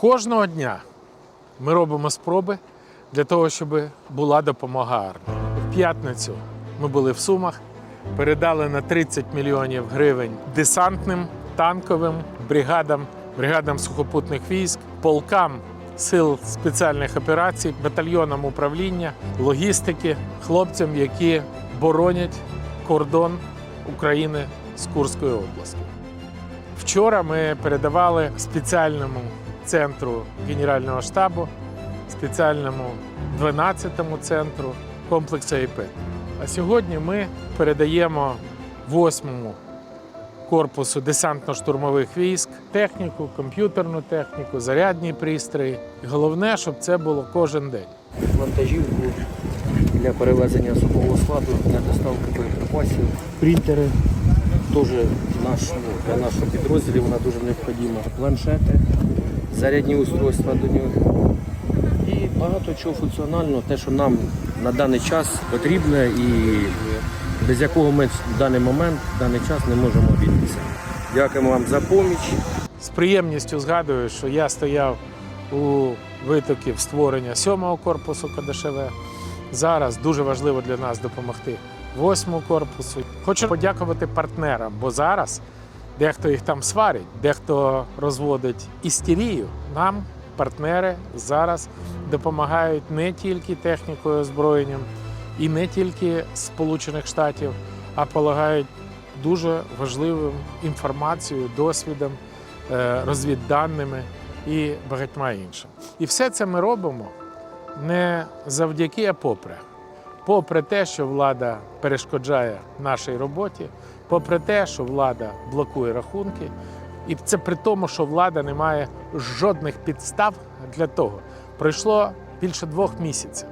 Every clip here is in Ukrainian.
Кожного дня ми робимо спроби для того, щоб була допомога армії. В п'ятницю ми були в Сумах, передали на 30 мільйонів гривень десантним, танковим бригадам, бригадам сухопутних військ, полкам сил спеціальних операцій, батальйонам управління, логістики, хлопцям, які боронять кордон України з Курською областю. Вчора ми передавали спеціальному центру Генерального штабу, спеціальному 12-му центру комплексу АІП. А сьогодні ми передаємо 8-му корпусу десантно-штурмових військ техніку, комп'ютерну техніку, зарядні пристрої. Головне, щоб це було кожен день. вантажівку для перевезення особового складу, для доставки боєприпасів. Принтери теж наш, для нашого підрозділу вона дуже необхідна. Планшети, зарядні устройства до нього. І багато чого функціонального, те, що нам на даний час потрібне і без якого ми в даний момент, в даний час не можемо обійтися. Дякуємо вам за поміч. З приємністю згадую, що я стояв у витоків створення сьомого корпусу КДШВ. Зараз дуже важливо для нас допомогти восьмому корпусу. Хочу подякувати партнерам, бо зараз дехто їх там сварить, дехто розводить істерію. Нам партнери зараз допомагають не тільки технікою, озброєнням і не тільки Сполучених Штатів, а полагають дуже важливим інформацією, досвідом, е, розвідданими і багатьма іншим. І все це ми робимо не завдяки, а попри. Попри те, що влада перешкоджає нашій роботі, попри те, що влада блокує рахунки, і це при тому, що влада не має жодних підстав для того. Пройшло більше двох місяців.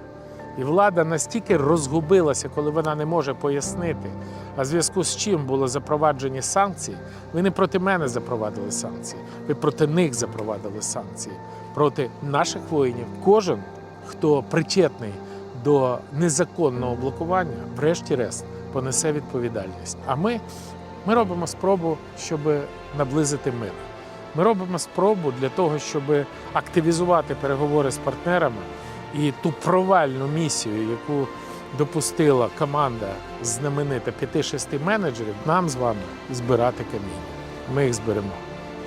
І влада настільки розгубилася, коли вона не може пояснити, а в зв'язку з чим були запроваджені санкції. Ви не проти мене запровадили санкції, ви проти них запровадили санкції, проти наших воїнів. Кожен, хто причетний до незаконного блокування, врешті-решт понесе відповідальність. А ми, ми робимо спробу, щоб наблизити мир. Ми робимо спробу для того, щоб активізувати переговори з партнерами і ту провальну місію, яку допустила команда знаменита 5-6 менеджерів, нам з вами збирати каміння. Ми їх зберемо.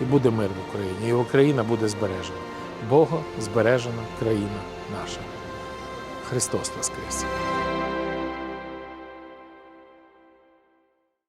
І буде мир в Україні, і Україна буде збережена. Бого збережена країна наша. Христос Воскрес!